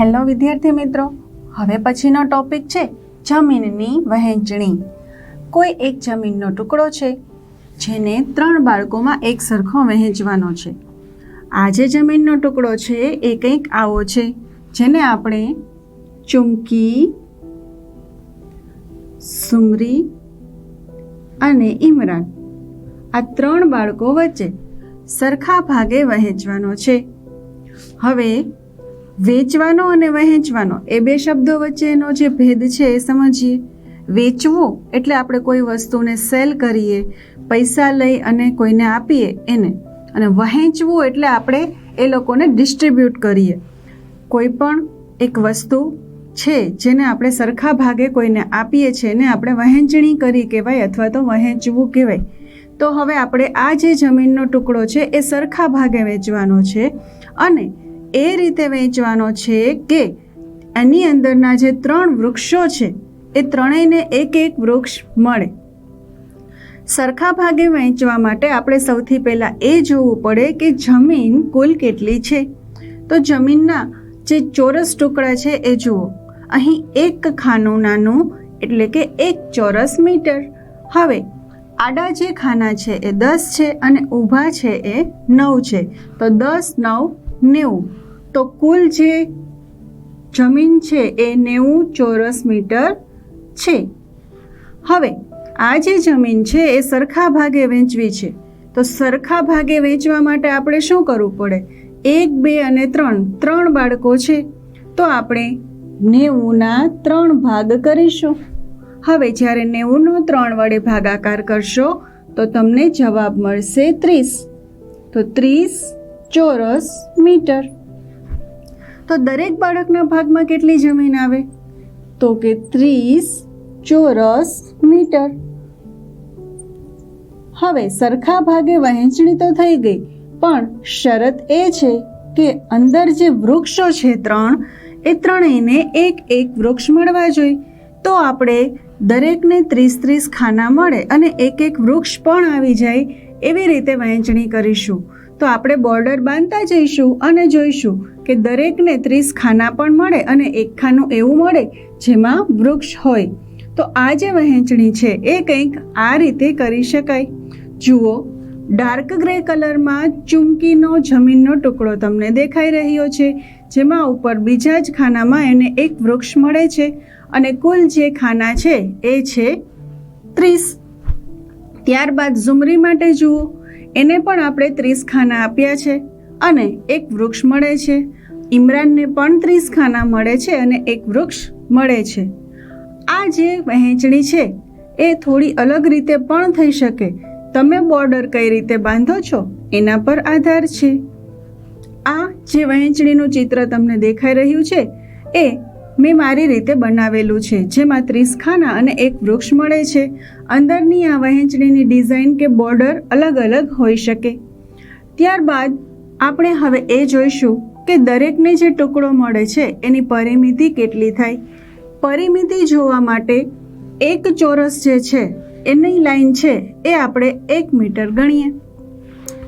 Hello વિદ્યાર્થી મિત્રો, હવે પછીનો ટોપિક છે જમીનની વહેંચણી. કોઈ એક જમીનનો ટુકડો છે જેને ત્રણ બાળકોમાં એક સરખો વહેંચવાનો છે. આ જે જમીનનો ટુકડો છે એ કંઈક આવો છે જેને આપણે ચુમકી સુમરી અને ઇમરાન આ ત્રણ બાળકો વચ્ચે સરખા ભાગે વહેંચવાનો છે. હવે વેચવાનો અને વહેંચવાનો, એ બે શબ્દો વચ્ચેનો જે ભેદ છે એ સમજીએ. વેચવું એટલે આપણે કોઈ વસ્તુને સેલ કરીએ, પૈસા લઈ અને કોઈને આપીએ એને. અને વહેંચવું એટલે આપણે એ લોકોને ડિસ્ટ્રીબ્યુટ કરીએ. કોઈ પણ એક વસ્તુ છે જેને આપણે સરખા ભાગે કોઈને આપીએ છીએ એને આપણે વહેંચણી કરી કહેવાય અથવા તો વહેંચવું કહેવાય. તો હવે આપણે આ જે જમીનનો ટુકડો છે એ સરખા ભાગે વેચવાનો છે અને એ રીતે વેચવાનો છે કે એની અંદરના જે ત્રણ વૃક્ષો છે, એ ત્રણેયને એક એક વૃક્ષ મળે. સરખા ભાગે વહેંચવા માટે આપણે સૌથી પહેલાં એ જોવું પડે કે જમીન કુલ કેટલી છે. તો જમીનના જે ચોરસ ટુકડા છે, એ જુઓ. અહીં એક ખાનું નાનું, એટલે કે એક ચોરસ મીટર. હવે, આડા જે ખાના છે, એ દસ છે અને ઊભા છે, એ નવ છે. તો દસ, નવ, નેવું. તો કુલ જે જમીન છે એ નેવું ચોરસ મીટર છે. હવે, આ જે જમીન છે એ સરખા ભાગે વેચવી છે. તો સરખા ભાગે વેચવા માટે આપણે શું કરવું પડે? એક, બે અને ત્રણ. ત્રણ બાળકો છે. તો આપણે નેવુંના ત્રણ ભાગ કરીશું. હવે જ્યારે નેવુંનો ત્રણ વડે ભાગાકાર કરશો, તો તમને જવાબ મળશે ત્રીસ. તો ત્રીસ ચોરસ મીટર. તો દરેક બાળકના ભાગમાં કેટલી જમીન આવે? તો કે ત્રીસ ચોરસ મીટર. હવે સરખા ભાગે વહેંચણી તો થઈ ગઈ, પણ શરત એ છે કે અંદર જે વૃક્ષો છે ત્રણ, એ ત્રણેયને એક એક વૃક્ષ મળવા જોઈએ. તો આપણે દરેકને ત્રીસ ત્રીસ ખાના મળે અને એક એક વૃક્ષ પણ આવી જાય એવી રીતે વહેંચણી કરીશું. તો આપણે બોર્ડર બાંધતા જઈશું અને જોઈશું કે દરેકને ત્રીસ ખાના પણ મળે અને એક ખાનું એવું મળે જેમાં વૃક્ષ હોય. તો આ જે વહેંચણી છે એ કંઈક આ રીતે કરી શકાય. જુઓ ડાર્ક ગ્રે કલરમાં ચૂમકીનો જમીનનો ટુકડો તમને દેખાઈ રહ્યો છે, જેમાં ઉપર બીજા જ ખાનામાં એને એક વૃક્ષ મળે છે અને કુલ જે ખાના છે એ છે ત્રીસ. ત્યારબાદ ઝુમરી માટે જુઓ એને પણ આપણે ત્રીસ ખાના આપ્યા છે અને એક વૃક્ષ મળે છે. ઇમરાનને પણ ત્રીસ ખાના મળે છે અને એક વૃક્ષ મળે છે. આ જે વહેંચણી છે એ થોડી અલગ રીતે પણ થઈ શકે. તમે બોર્ડર કઈ રીતે બાંધો છો એના પર આધાર છે. આ જે વહેંચણીનું ચિત્ર તમને દેખાઈ રહ્યું છે એ મેં મારી રીતે બનાવેલું છે, જેમાં ત્રીસ ખાના અને એક વૃક્ષ મળે છે. અંદરની આ વહેંચણીની ડિઝાઇન કે બોર્ડર અલગ અલગ હોઈ શકે. ત્યારબાદ, આપણે હવે એ જોઈશું કે દરેકને જે ટુકડો મળે છે, એની પરિમિતિ કેટલી થાય. પરિમિતિ જોવા માટે એક ચોરસ જે છે, એની લાઈન છે, એ આપણે એક મીટર ગણીએ.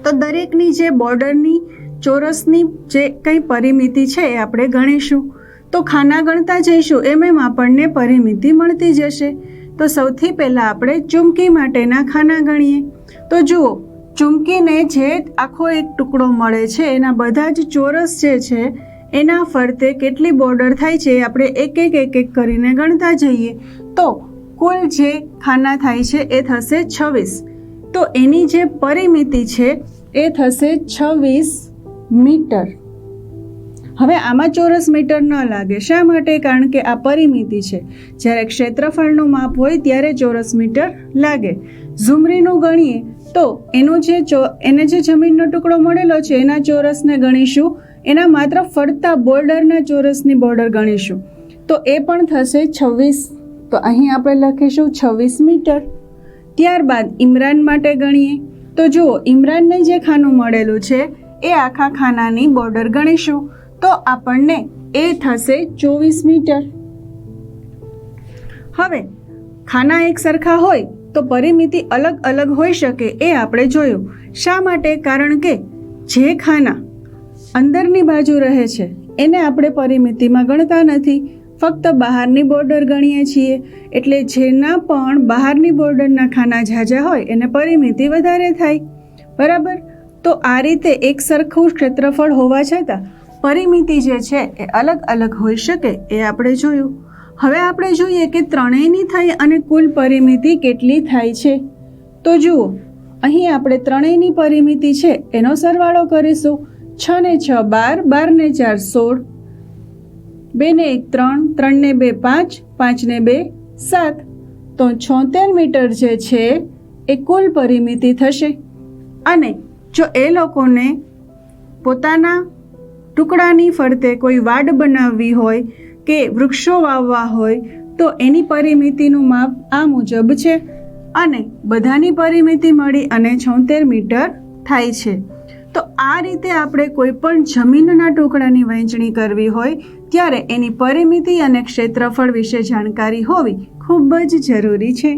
તો દરેકની જે બોર્ડરની ચોરસની જે કંઈ પરિમિતિ છે, એ આપણે ગણીશું. તો ખાના ગણતા જઈશું એમ એમ આપણને પરિમિતિ મળતી જશે. તો સૌથી પહેલાં આપણે ચુમકી માટેના ખાના ગણીએ. તો જુઓ, ચુમકીને જે આખો એક ટુકડો મળે છે, એના બધા જ ચોરસ જે છે, એના ફરતે કેટલી બોર્ડર થાય છે આપણે એક એક એક એક કરીને ગણતા જઈએ. તો કુલ જે ખાના થાય છે, એ થશે છવ્વીસ. તો એની જે પરિમિતિ છે, એ થશે છવ્વીસ મીટર. હવે આમાં ચોરસ મીટર ન લાગે. શા માટે? કારણ કે આ પરિમિતિ છે. જ્યારે ક્ષેત્રફળનું માપ હોય ત્યારે ચોરસ મીટર લાગે. ઝુમરીનું ગણીએ તો એનો જે ચો, એને જે જમીનનો ટુકડો મળેલો છે, એના ચોરસને ગણીશું. એના માત્ર ફરતા બોર્ડરના ચોરસની બોર્ડર ગણીશું. તો એ પણ થશે છવ્વીસ. તો અહીં આપણે લખીશું છવ્વીસ મીટર. ત્યારબાદ ઇમરાન માટે ગણીએ. તો જુઓ, ઇમરાનને જે ખાનું મળેલું છે, એ આખા ખાનાની બોર્ડર ગણીશું. તો આપણને એ થશે ચોવીસ મીટર. હવે, ખાના એક સરખા હોય તો પરિમિતિ અલગ અલગ હોઈ શકે એ આપણે જોયું. શા માટે? કારણ કે જે ખાના અંદરની બાજુ રહે છે, એને આપણે પરિમિતિમાં ગણતા નથી. ફક્ત બહારની બોર્ડર ગણીએ છીએ. એટલે જેના પણ બહારની બોર્ડરના ખાના ઝાઝા હોય, એને પરિમિતિ વધારે થાય. બરાબર? તો આ રીતે એક સરખું ક્ષેત્રફળ હોવા છતાં પરિમિતિ જે છે એ અલગ અલગ હોઈ શકે એ આપણે જોયું. હવે આપણે જોઈએ કે ત્રણેયની થઈ અને કુલ પરિમિતિ કેટલી થાય છે. તો જુઓ, અહીં આપણે ત્રણેયની પરિમિતિ છે એનો સરવાળો કરીશું. છ ને છ બાર બાર ને ચાર સોળ. બે ને એક ત્રણ ત્રણ ને બે પાંચ પાંચ ને બે સાત. તો છોતેર મીટર જે છે એ કુલ પરિમિતિ થશે. અને જો એ લોકોને પોતાના ટુકડાની ફરતે કોઈ વાડ બનાવવી હોય કે વૃક્ષો વાવવા હોય, તો એની પરિમિતિનું માપ આ મુજબ છે અને બધાની પરિમિતિ મળી અને છોતેર મીટર થાય છે. તો આ રીતે આપણે કોઈ પણ જમીનના ટુકડાની વહેંચણી કરવી હોય, ત્યારે એની પરિમિતિ અને ક્ષેત્રફળ વિશે જાણકારી હોવી ખૂબ જ જરૂરી છે.